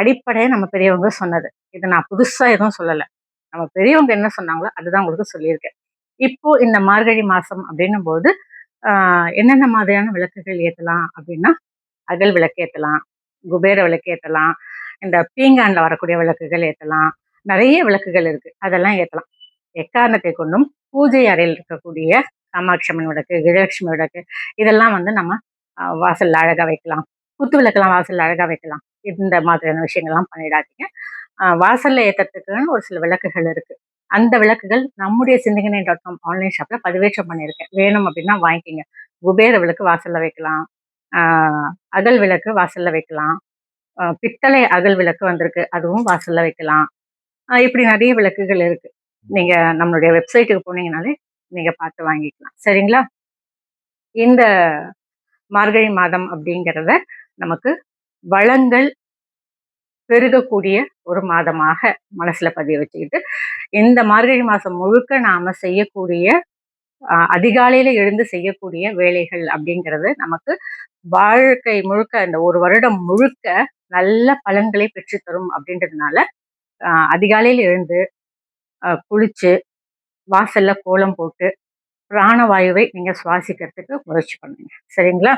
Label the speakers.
Speaker 1: அடிப்படையை நம்ம பெரியவங்க சொன்னது. இது நான் புதுசாக எதுவும் சொல்லலை. நம்ம பெரியவங்க என்ன சொன்னாங்களோ அதுதான் உங்களுக்கு சொல்லியிருக்கேன். இப்போ இந்த மார்கழி மாசம் அப்படின்னும் போது என்னென்ன மாதிரியான விளக்குகள் ஏற்றலாம் அப்படின்னா அகல் விளக்கு ஏற்றலாம் குபேர விளக்கு ஏற்றலாம் இந்த பீங்கான்ல வரக்கூடிய விளக்குகள் ஏற்றலாம் நிறைய விளக்குகள் இருக்கு. அதெல்லாம் ஏற்றலாம் எக்காரணத்தை கொண்டும் பூஜை அறையில் இருக்கக்கூடிய காமாட்சியம்மன் விளக்கு கஜலட்சுமி விளக்கு இதெல்லாம் வந்து நம்ம வாசல்ல அழகா வைக்கலாம். குத்து விளக்கெல்லாம் வாசல்ல அழகா வைக்கலாம். இந்த மாதிரியான விஷயங்கள்லாம் பண்ணிடாதீங்க. வாசல்ல ஏத்துறதுக்குன்னு ஒரு சில விளக்குகள் இருக்கு. அந்த விளக்குகள் நம்முடைய சிந்தகனை டாட் காம் ஆன்லைன் ஷாப்ல பதிவேற்றம் பண்ணியிருக்கேன். வேணும் அப்படின்னா வாங்கிக்கிங்க. குபேர விளக்கு வாசல்ல வைக்கலாம். அகல் விளக்கு வாசல்ல வைக்கலாம். பித்தளை அகல் விளக்கு வந்திருக்கு. அதுவும் வாசல்ல வைக்கலாம். இப்படி நிறைய விளக்குகள் இருக்கு. நீங்க நம்மளுடைய வெப்சைட்டுக்கு போனீங்கனாலே நீங்க பார்த்து வாங்கிக்கலாம். சரிங்களா? இந்த மார்கழி மாதம் அப்படிங்கிறத நமக்கு வளங்கள் பெருகக்கூடிய ஒரு மாதமாக மனசில் பதிய வச்சுக்கிட்டு இந்த மார்கழி மாதம் முழுக்க நாம் செய்யக்கூடிய அதிகாலையில் எழுந்து செய்யக்கூடிய வேலைகள் அப்படிங்கிறது நமக்கு வாழ்க்கை முழுக்க இந்த ஒரு வருடம் முழுக்க நல்ல பலன்களை பெற்றுத்தரும் அப்படின்றதுனால அதிகாலையில் எழுந்து குளிச்சு வாசல்ல கோலம் போட்டு பிராணவாயுவை நீங்கள் சுவாசிக்கிறதுக்கு முயற்சி பண்ணுங்க. சரிங்களா?